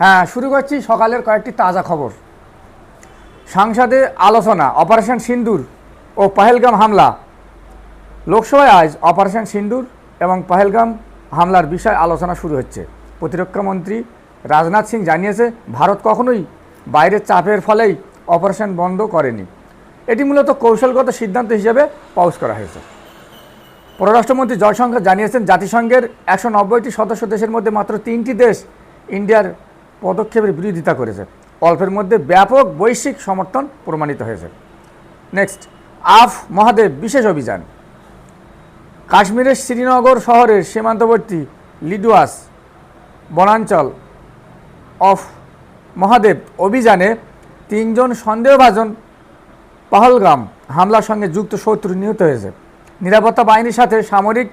হ্যাঁ শুরু করছি সকালের কয়েকটি তাজা খবর। সংসদে আলোচনা, অপারেশন সিন্দুর ও পহেলগাম হামলা। লোকসভায় আজ অপারেশন সিন্দুর এবং পহেলগাম হামলার বিষয়ে আলোচনা শুরু হচ্ছে। প্রতিরক্ষা মন্ত্রী রাজনাথ সিং জানিয়েছে, ভারত কখনোই বাইরের চাপের ফলেই অপারেশন বন্ধ করেনি। এটি মূলত কৌশলগত সিদ্ধান্ত হিসেবে পাউস করা হয়েছে। পররাষ্ট্রমন্ত্রী জয়শঙ্কর জানিয়েছেন, জাতিসংঘের একশো নব্বইটি সদস্য দেশের মধ্যে মাত্র তিনটি দেশ ইন্ডিয়ার পদক্ষেপের বিরোধিতা করেছে। অল্পের মধ্যে ব্যাপক বৈশ্বিক সমর্থন প্রমাণিত হয়েছে। নেক্সট আফ মহাদেব বিশেষ অভিযান। কাশ্মীরের শ্রীনগর শহরের সীমান্তবর্তী লিডুয়াস বনাঞ্চল অফ মহাদেব অভিযানে তিনজন সন্দেহভাজন পহলগাম হামলার সঙ্গে যুক্ত শত্রু নিহত হয়েছে। নিরাপত্তা বাহিনীর সাথে সামরিক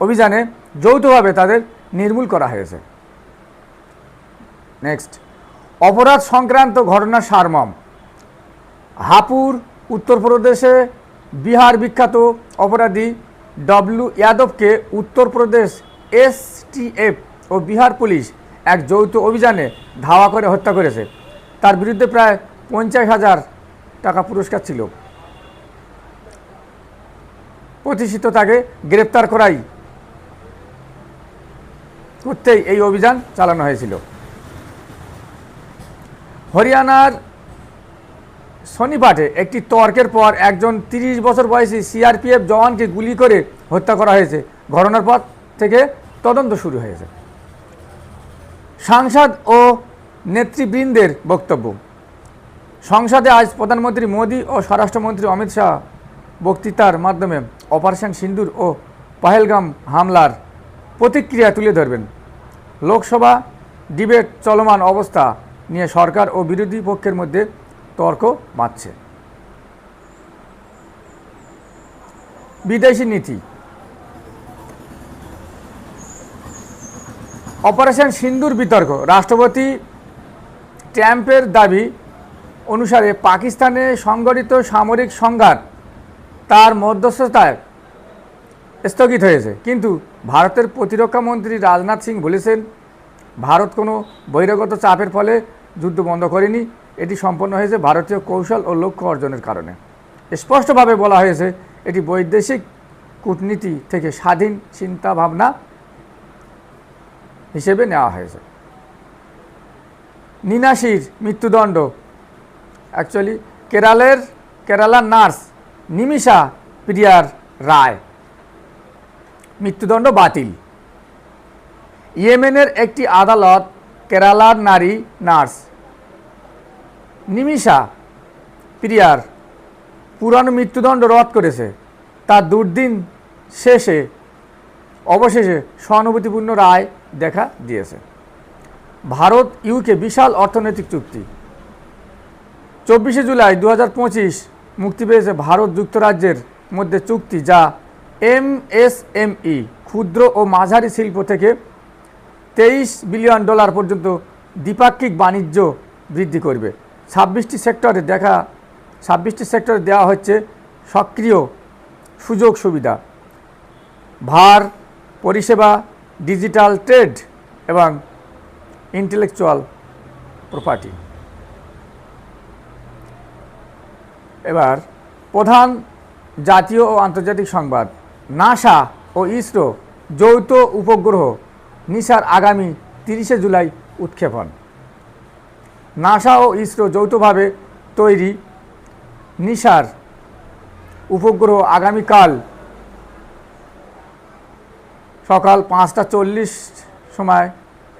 অভিযানে যৌথভাবে তাদের নির্মূল করা হয়েছে। নেক্সট অপরাধ সংক্রান্ত ঘটনার সারমম। হাপুর উত্তরপ্রদেশে বিহার বিখ্যাত অপরাধী ডব্লু যাদবকে উত্তরপ্রদেশ এসটিএফ ও বিহার পুলিশ এক যৌথ অভিযানে ধাওয়া করে হত্যা করেছে। তার বিরুদ্ধে প্রায় পঞ্চাশ হাজার টাকা পুরস্কার ছিল। প্রতিষ্ঠিত তাকে গ্রেপ্তার করাই করতেই এই অভিযান চালানো হয়েছিল। হরিয়ানার শনিপাটে একটি তর্কের পর একজন তিরিশ বছর বয়সী সিআরপিএফ জওয়ানকে গুলি করে হত্যা করা হয়েছে। ঘটনার পর থেকে তদন্ত শুরু হয়েছে। সাংসদ ও নেতৃবৃন্দের বক্তব্য। সংসদে আজ প্রধানমন্ত্রী মোদী ও স্বরাষ্ট্রমন্ত্রী অমিত শাহ বক্তৃতার মাধ্যমে অপারেশন সিন্দুর ও পাহেলগাম হামলার প্রতিক্রিয়া তুলে ধরবেন। লোকসভা ডিবেট চলমান অবস্থা নিয়ে সরকার ও বিরোধী পক্ষের মধ্যে তর্ক বাঁধছে। বিদেশি নীতি। অপারেশন সিন্দুর বিতর্ক। রাষ্ট্রপতি ট্রাম্পের দাবি অনুসারে পাকিস্তানে সংগঠিত সামরিক সংঘাত তার মধ্যস্থতায় স্থগিত হয়েছে। কিন্তু ভারতের প্রতিরক্ষা মন্ত্রী রাজনাথ সিং বলেছেন, ভারত কোনো বহিরাগত চাপের ফলে যুদ্ধ বন্ধ করেনি, এটি সম্পন্ন হয়েছে ভারতীয় কৌশল ও লক্ষ্য অর্জনের কারণে। স্পষ্টভাবে বলা হয়েছে, এটি বৈদেশিক কূটনীতি থেকে স্বাধীন চিন্তা ভাবনা হিসেবে নেওয়া হয়েছে। নিনাশির মৃত্যুদণ্ড। অ্যাকচুয়ালি কেরালের, কেরালার নার্স নিমিষা প্রিয়ার রায়। মৃত্যুদণ্ড বাতিল। ইয়েমেনের একটি আদালত কেরালার নারী নার্স নিমিষা, প্রিয়ার পুরানো মৃত্যুদণ্ড রদ করেছে। তার দুর্দিন শেষে, অবশেষে সহানুভূতিপূর্ণ রায় দেখা দিয়েছে। ভারত, ইউকে বিশাল অর্থনৈতিক চুক্তি। চব্বিশে জুলাই দু মুক্তি পেয়েছে ভারত যুক্তরাজ্যের মধ্যে চুক্তি যা এমএসএমই ক্ষুদ্র ও মাঝারি শিল্প থেকে তেইশ বিলিয়ন ডলার পর্যন্ত দ্বিপাক্ষিক বাণিজ্য বৃদ্ধি করবে। ছাব্বিশটি সেক্টরে দেখা, ছাব্বিশটি সেক্টরে দেওয়া হচ্ছে সক্রিয় সুযোগ সুবিধা। ভার, পরিষেবা, ডিজিটাল ট্রেড এবং ইন্টেলেকচুয়াল প্রপার্টি। এবার প্রধান জাতীয় ও আন্তর্জাতিক সংবাদ। নাসা ও ইসরো যৌথ উপগ্রহ নিসার আগামী তিরিশে জুলাই উৎক্ষেপণ। নাসা ও ইসরো যৌথভাবে তৈরি নিসার উপগ্রহ আগামীকাল সকাল পাঁচটা চল্লিশ সময়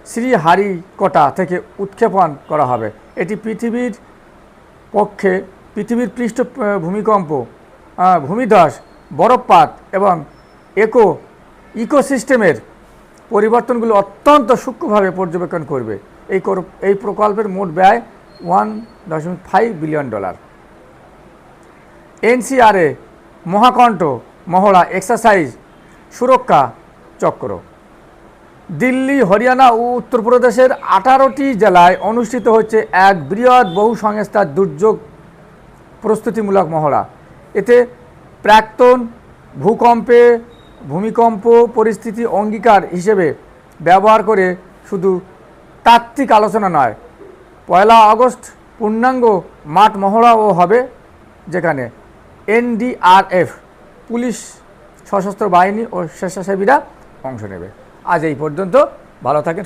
শ্রীহারিকোটা থেকে উৎক্ষেপণ করা হবে। এটি পৃথিবীর পক্ষে, পৃথিবীর পৃষ্ঠ ভূমিকম্প ভূমিধস, বরফপাত এবং একো, ইকোসিস্টেমের পরিবর্তনগুলো অত্যন্ত সূক্ষ্মভাবে পর্যবেক্ষণ করবে। এই এই প্রকল্পের মোট ব্যয় ওয়ান দশমিক ফাইভ বিলিয়ন ডলার এনসিআরএ মহাকণ্ঠ, মহড়া এক্সারসাইজ সুরক্ষা চক্র। দিল্লি, হরিয়ানা ও উত্তরপ্রদেশের আঠারোটি জেলায় অনুষ্ঠিত হচ্ছে এক বৃহৎ বহু সংস্থার দুর্যোগ প্রস্তুতিমূলক মহড়া। এতে প্রাক্তন ভূকম্পে ভূমিকম্প পরিস্থিতি অঙ্গীকার হিসেবে ব্যবহার করে শুধু তাত্ত্বিক আলোচনা নয়। পয়লা আগস্ট পূর্ণাঙ্গ মাঠ মহড়াও হবে যেখানে এনডিআরএফ পুলিশ, সশস্ত্র বাহিনী ও স্বেচ্ছাসেবীরা অংশ নেবে। আজ এই পর্যন্ত। ভালো থাকেন